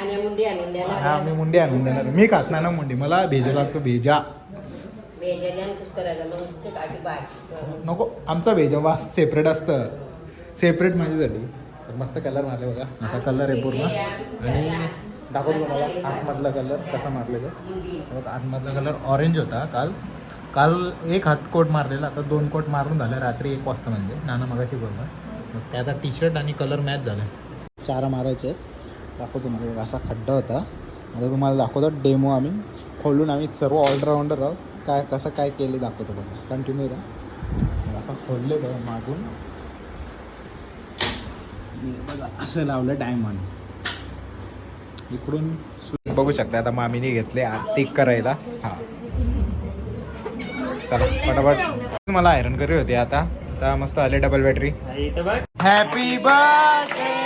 आणि मुंडी आणून हा देणार मी मुंडी आणून देणार. मी खात नाही ना मुंडी. मला भेजा लागतो भेजा. बेजाने आणि कुछ करायचं. मग ते काकी बाहेर नको आमचा भेजा वा सेपरेट असतं. सेपरेट माझ्यासाठी. तर मस्त कलर मारले बघा. असा कलर आहे पूर्ण. आणि दाखवतो तुम्हाला आतमधला कलर कसा मारले तो. मुंडी. बघा, आतमधला कलर ऑरेंज होता काल. काल एक हात कोट मारलेला आता दोन कोट मारून झाले. रात्री एक वाजता म्हणजे. नाना मगाशी बोलला. मग ते आता टी शर्ट आणि कलर मॅच झाला. चार मारायचे आहेत. दाखवतो बघा, असा खड्डा होता. आता तुम्हाला दाखवतो डेमो आम्ही. खोलून आम्ही सर्व ऑलराऊंडर आहोत. काय कसं काय केले दाखवतो बघा. कंटिन्यू राहा असं खोलले बघा मागून. बघा असं लावलं डायमंड इकडून बघू शकता आता मामीने घेतले आर्टिक करायला. हा. चला फटाफट मला आयरन करी होती आता. आता मस्त आले डबल बॅटरी हॅपी बर्थडे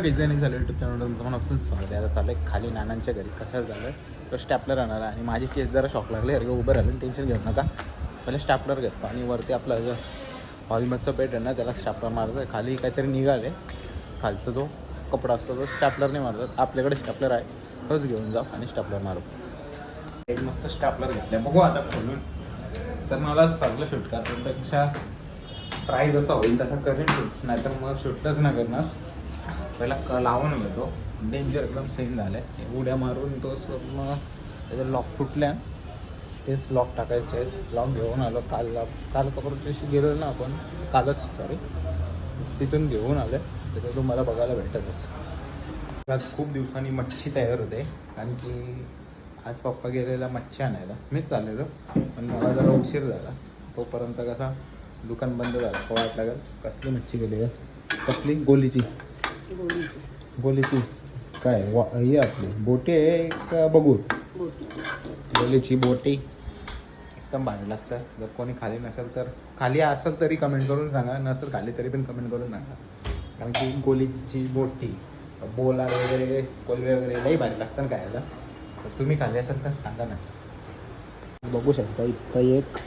व्हिडिओला काही नाही झालं युट्यूब चॅनलवर तुमचं असंच स्वागत आहे. आता आहे खाली नानांच्या घरी. कसं झालं? तो स्टॅपलर राहणार आणि माझे केस जरा शॉक लागले. अरे उभं राहिलं टेन्शन घेऊ नका. पहिले स्टॅपलर घेतो आणि वरती आपलं जर हॉलमधचा बेड आहे ना त्याला स्टॅपलर मारतो खाली काहीतरी निघाले खालचा जो कपडा असतो तो स्टॅपलर नाही मारतात आपल्याकडे स्टॅपलर आहे. तोच घेऊन जाऊ आणि स्टॅपलर मारू. एक मस्त स्टॅपलर घेतलं बघू आता खोलून. तर मला सगळं शूट करण्यापेक्षा ट्राय जसा होईल तसा करेन. शूट नाहीतर मग शूटच नाही करणार. पहिला क लावून घेतो. डेंजर एकदम सेम झालं आहे उड्या मारून तो मग त्याचे लॉक फुटल्या. तेच लॉक टाकायचे. आहेत लॉक घेऊन आलो. काल काल कपडे गेलो ना आपण कालच सॉरी तिथून घेऊन आलो तर तुम्हाला बघायला भेटतच. आज खूप दिवसांनी मच्छी तयार होते. कारण की आज पप्पा गेलेला मच्छी आणायला. मीच चाललेलो. पण मला जरा उशीर झाला. तोपर्यंत कसा दुकान बंद झालं. वाट लागेल. कसली मच्छी गेली आहे? कसली? गोलीची. गोलीची काय वा ही आपली. बोटे आहे का बघू. गोलीची बोटे. एकदम भारी लागतं. जर कोणी खाली नसेल तर खाली असेल तरी कमेंट करून सांगा. नसेल खाली तरी पण कमेंट करून सांगा. कारण की गोलीची बोटी बोला वगैरे कोलवे वगैरे लई भारी लागतं ना खायला. तर तुम्ही खाली असाल तर सांगा ना. बघू शकता इतकं एक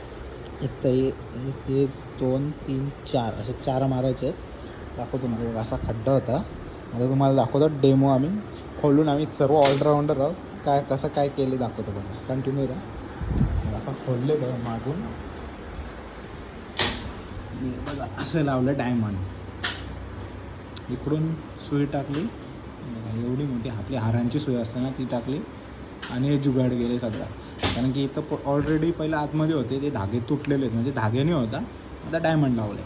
इतकं एक एक दोन तीन चार. असे चार मारायचे आहेत. दाखवतो म्हणजे तुम्हाला असा खड्डा होता. आता तुम्हाला दाखवतो डेमो आम्ही. खोलून आम्ही सर्व ऑलराऊंडर आहोत. काय कसं काय केले दाखवतो बघा. कंटिन्यू राहा असं खोलले बघा मागून. बघा असं लावलं डायमंड इकडून सुई टाकली. एवढी मोठी आपली हारांची सुई असते ना ती टाकली. आणि हे जुगाड गेले सगळं. कारण की इथं ऑलरेडी पहिलं आतमध्ये होते ते धागे तुटलेले आहेत. म्हणजे धागे नाही होता आता डायमंड लावले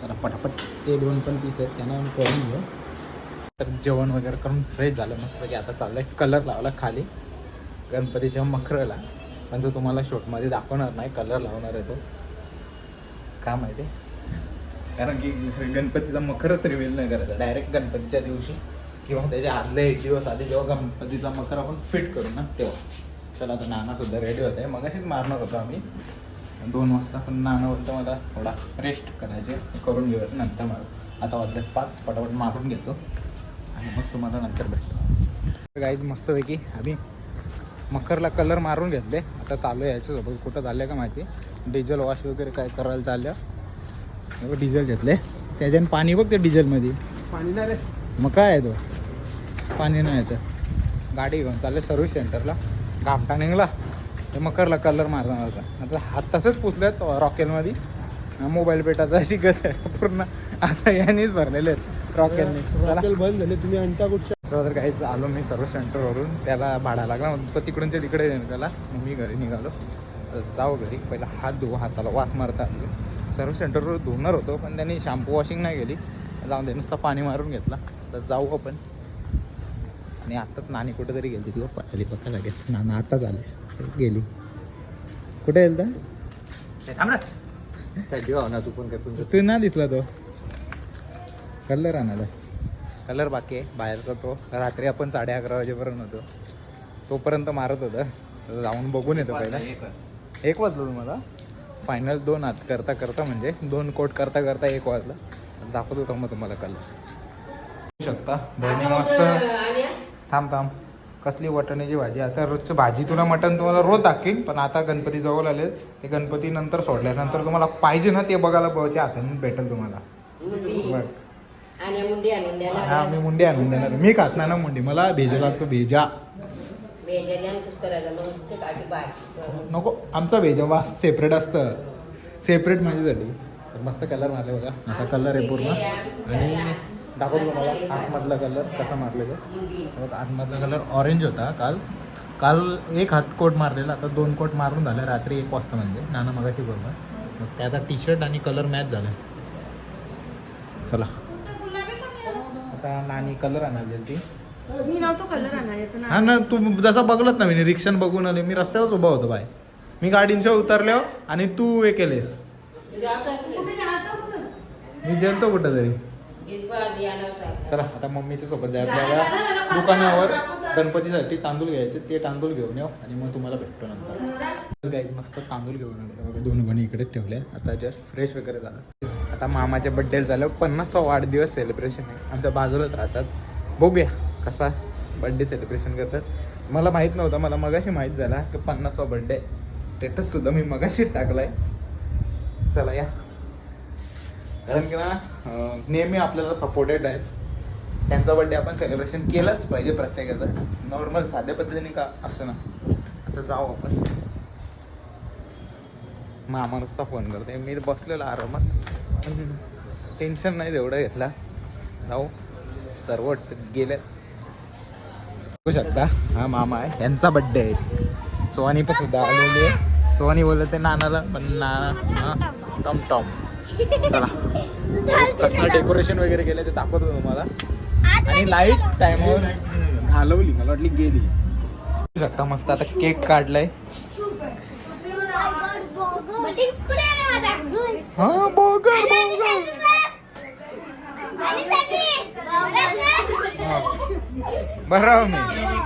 चला पटापट. ते दोन पण पीस आहेत त्यांना आम्ही करून घेऊ. तर जेवण वगैरे करून फ्रेश झालं मस्त की आता चाललं आहे कलर लावला खाली. गणपतीच्या मखरला. पण तो तुम्हाला शूटमध्ये दाखवणार नाही कलर लावणार आहे तो. का माहिती? कारण की गणपतीचा मखरच रिव्हील नाही करायचा. डायरेक्ट गणपतीच्या दिवशी किंवा त्याच्या आदल्या एक दिवस आधी जेव्हा गणपतीचा मखर आपण फिट करू ना तेव्हा. चला आता नाना सुद्धा रेडी आहे मग अशीच मारणार होतो आम्ही. दोन वाजता पण बोलतो मला. थोडा रेस्ट करायचे. करून घेऊयात नंतर मारू आता वाजले पाच. पटापट मारून घेतो. आणि मग तुम्हाला नंतर भेटतो. गाईज मस्तपैकी आम्ही मकरला कलर मारून घेतले. आता चालू आहे याच्यासोबत. कुठं चाललं का माहिती? डिझेल वॉश वगैरे काय करायला चाललं? बघ डिझेल घेतले. त्याच्यानं पाणी बघ ते डिझेलमध्ये पाणी नाही रे. मग काय आहे तो? पाणी नाही येतं गाडी घेऊन चालले सर्व्हिस सेंटरला. घामटा निघला. ते मकरला कलर मारणार होता. आता हात तसंच पुसलेत रॉकेलमध्ये. मोबाईल पेटाचा शिकत आहे. पूर्ण आता यानेच भरलेले आहेत रॉकेलने. रॉकेल बंद झाले तुम्ही आणता कुठच्या? तर काहीच आलो मी सर्व्हिस सेंटरवरून. त्याला भाडा लागला. तो तिकडूनच्या तिकडे त्याला. मग मी घरी निघालो. तर जाऊ घरी. पहिला हात धुवू हाताला वास मारता आले सर्व्हिस सेंटरवर धुणार होतो पण त्यांनी शॅम्पू वॉशिंग नाही केली. जाऊन दे नुसतं पाणी मारून घेतला. तर जाऊ आपण. आणि आत्ताच नानी कुठेतरी गेली तिला पळाली बघा लगेच. नाना आत्ताच आले गेली. कुठे गेल तर ना. तू पण काय पण तू ना दिसला तो. कलर आणायला. कलर बाकी आहे. बाहेरचा तो रात्री आपण साडे अकरा वाजेपर्यंत होतो. तोपर्यंत मारत होता. जाऊन बघून येतो पहिला. एक वाजलं तुम्हाला फायनल दोन हात करता करता म्हणजे दोन कोट करता करता एक वाजला. दाखवत होता मग तुम्हाला कलर. शकता. आता मस्त थांब थांब. कसली वटाण्याची भाजी? आता रोजचं भाजी तुला मटण तुम्हाला रोज दाखवीन पण आता गणपती जवळ आले ते गणपती नंतर सोडल्यानंतर तुम्हाला पाहिजे ना ते बघायला बळच्या हाताने भेटेल तुम्हाला. बघ. हा मी मुंडी आणून देणार. मी खात नाही ना मुंडी. मला भेजा. लागतो भेजा. नको आमचा भेजा वा सेपरेट असतं. सेपरेट माझ्यासाठी. तर मस्त कलर मारले बघा. असा कलर आहे पूर्ण. आणि दाखवतो तुम्हाला आतमधला कलर कसा मारले का मुंडी बघ आतमधला कलर ऑरेंज होता काल. काल एक हात कोट मारलेला आता दोन कोट मारून झाला रात्री एक वाजता म्हणजे. नाना मगाशी बोलला. मग ते आता टी शर्ट आणि कलर मॅच झाला. चला. आता नानी कलर आणायला ती मी नव्हतो कलर हा ना तू जसा बघलत ना मी रिक्षान बघून आले. मी रस्त्यावरच उभा होतो बाय. मी गाडींच्या उतरल्यावर आणि तू हे केलेस? मी जेलतो कुठं तरी. चला आता मम्मीच्या सोबत जायला आपल्याला. दुकानावर गणपतीसाठी तांदूळ घ्यायचे ते तांदूळ घेऊन येऊ आणि मग तुम्हाला भेटतो नंतर. काही मस्त तांदूळ घेऊन दोन बणी इकडे ठेवले आता जस्ट फ्रेश वगैरे झालं. आता मामाच्या बड्डे झालं पन्नासचा वाढदिवस सेलिब्रेशन आहे. आमच्या बाजूलाच राहतात. बघूया कसा बड्डे सेलिब्रेशन करतात. मला माहीत नव्हतं मला मगाशी माहीत झाला की पन्नासवा बड्डे स्टेटस सुद्धा मी मगाशीच टाकलाय. चला या. कारण की ना नेहमी आपल्याला सपोर्टेड आहेत. त्यांचा बड्डे आपण सेलिब्रेशन केलंच पाहिजे प्रत्येकाचं. नॉर्मल साध्या पद्धतीने का असं ना? आता जाऊ आपण. मामा नुसता फोन करते मी बसलेलो आरामात. टेन्शन नाही तेवढं घेतला. जाऊ. सर्व गेले बघू शकता हा मामा आहे. त्यांचा बड्डे आहे. सोहानी पण सुद्धा आलेली आहे. सोहानी बोलत आहे नानाला पण नाना हा टॉम टॉम. चला. कसं डेकोरेशन वगैरे केलं ते दाखवतो तुम्हाला. आणि लाइट टाइमवर घालवली मला वाटली गेली. शकता मस्त आता केक काढलाय. हा बघा बरं मी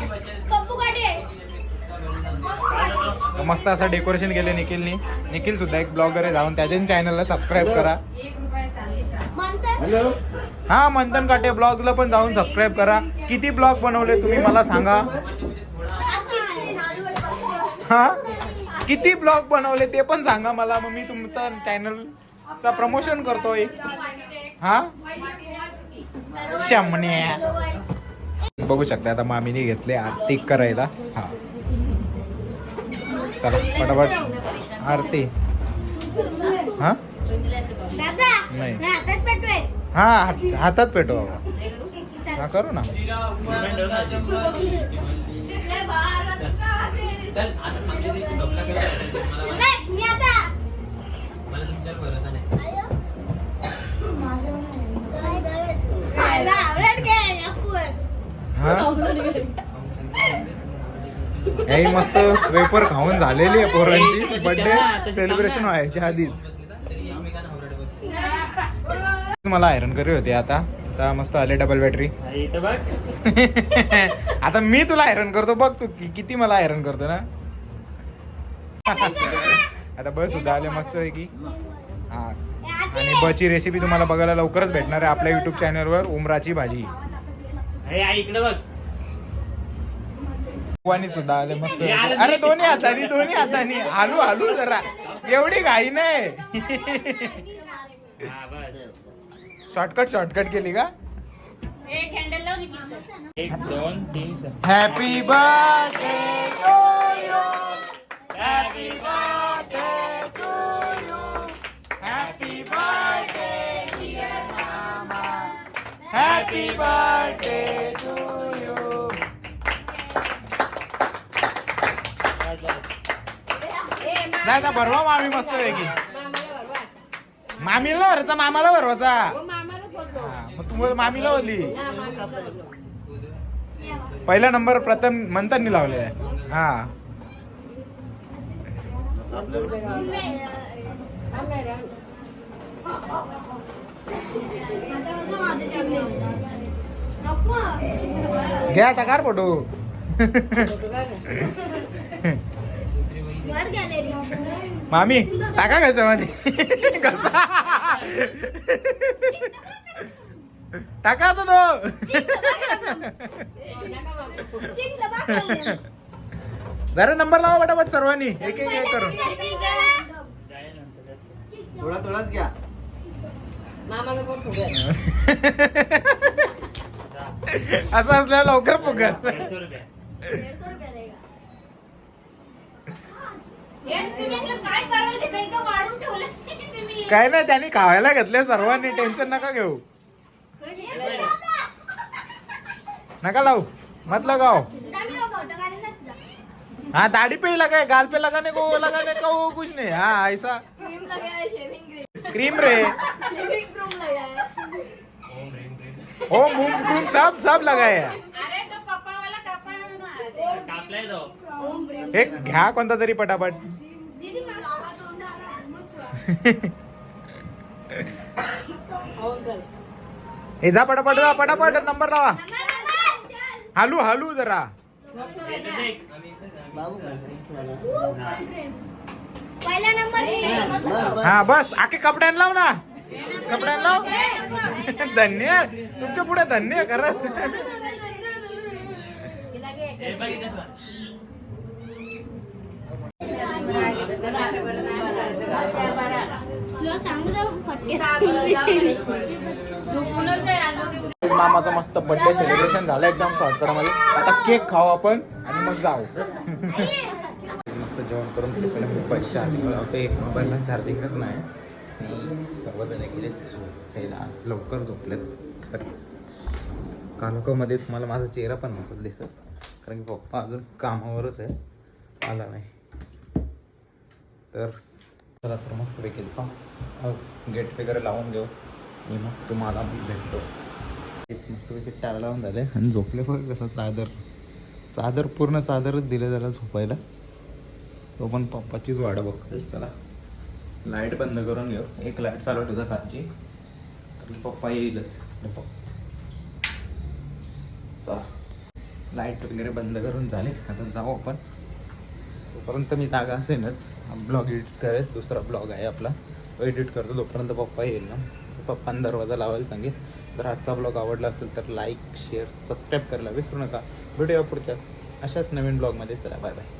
मस्त असं डेकोरेशन केलं निखिलनी. निखिल सुद्धा एक ब्लॉगर आहे जाऊन त्याच्या चॅनलला सबस्क्राईब करा. हा मंथन काटे ब्लॉगला पण जाऊन सबस्क्राईब करा. किती ब्लॉग बनवले तुम्ही मला सांगा. हा? किती ब्लॉग बनवले ते पण सांगा मला. मग मी तुमचा चॅनलचा प्रमोशन करतोय. हा? शमण्या. बघू शकता आता मामीने घेतले आरती करायला. हा. चला पटापट. आरती. हा? नाही. हा हात- हातात पेटो बाबा. हा करू ना. चल हे मस्त वेपर खाऊन झालेली आहे पोरांची. बर्थडे सेलिब्रेशन व्हायच्या आधीच. मला आयरन करी होते आता. आता मस्त आले डबल बॅटरी आता मी तुला आयरन करतो. बघ तू कि- किती मला आयरन करतो ना. आता बस सुद्धा आले मस्त आहे की हा. आणि बची रेसिपी तुम्हाला बघायला लवकरच भेटणार आहे आपल्या युट्यूब चॅनलवर उमराची भाजी. इकडे बघ. वाणी सुद्धा आले मस्त. अरे दोन्ही हातानी दोन्ही हातानी. हालू हालू जरा. एवढी घाई नाही. हा बस. शॉर्टकट शॉर्टकट केली का? एक दोन तीन happy birthday to you happy birthday to you happy birthday happy birthday to नाही ना भरवा मामी मस्त पैकी. मामाला भरवा मामीला भरवायचा हो मग तू मामीला बोलतो पहिला नंबर प्रथम मंथननी लावले हा. घ्या आता कार फोटो फोटो काढ ना. दुसरी वही वर गॅलरी मामी टाका कसं मध्ये कसा टाका आता तो. जरा नंबर लावा पटापट सर्वांनी. एक एक एक करून. थोडा थोडाच घ्या. फुगत असं असल्यावर लवकर पुकार काय नाही त्यांनी खावायला घेतले सर्वांनी. टेन्शन नका घेऊ. नका लावू. मत लगाओ आम्ही हो. हाँ दाढ़ी पे ही लगाए गाल पे लगाने को वो लगाने का वो कुछ नहीं. हाँ ऐसा. क्रीम लगाया शेविंग क्रीम क्रीम रे लगाया. ओम ह्रीम क्रीम ओ मुंह क्रीम सब सब लगाए हैं. अरे तो पप्पा वाला कपडा ना कापलाय तो. ओम ब्रेम. एक घ्या कोणता तरी पटापट. हे जा पटापट जा पटापट. नंबर लावा. Number number. हालू हालू जरा. याचं देख. बाबू पहिला नंबर हा बस. आखे कपड्यान लाव ना. कपड्यान लाव. धन्य. तुमच्यापुढे धन्य खरं तिला घे हे बघ इथेच बघ. तुला सांग ना फटके मामाचा मस्त बर्थडे सेलिब्रेशन झालं एकदम शॉर्टकटमध्ये आता केक खाऊ आपण आणि मग जाऊ. मस्त जेवण करून पहिले मोबाईल चार्जिंग लावतो एक मोबाईलला चार्जिंगच नाही. सर्वजण गेले झोपायला आज लवकर झोपलेत. तर कालोखामध्ये तुम्हाला माझा चेहरा पण नसत दिसत. कारण की पप्पा अजून कामावरच आहे आला नाही. तर चला तर मस्त पैकी गेट वगैरे लावून घेऊ. आणि मग तुम्हाला भेटतो. तेच मस्तपैकी चार लावून झाले. आणि झोपले बघ कसं चादर. चादर पूर्ण चादरच दिले त्याला झोपायला. तो पण पप्पाचीच वाढ बघतो चला. लाइट बंद करून घेऊ. एक लाइट चालू ठेवतो कालची कारण पप्पा येईलच. पप्पा. चला. लाइट वगैरे बंद करून झाले. आता जाऊ आपण. तोपर्यंत मी जागा असेनच. ब्लॉग एडिट करत दुसरा ब्लॉग आहे आपला. तो एडिट करतो. तोपर्यंत पप्पा येईल ना. पप्पांना दरवाजा लावायला सांगेल. जर आजचा ब्लॉग आवडला असेल तर लाईक शेअर सबस्क्राईब करायला विसरू नका. भेटूया पुढच्या अशाच नवीन ब्लॉगमध्ये. चला बाय बाय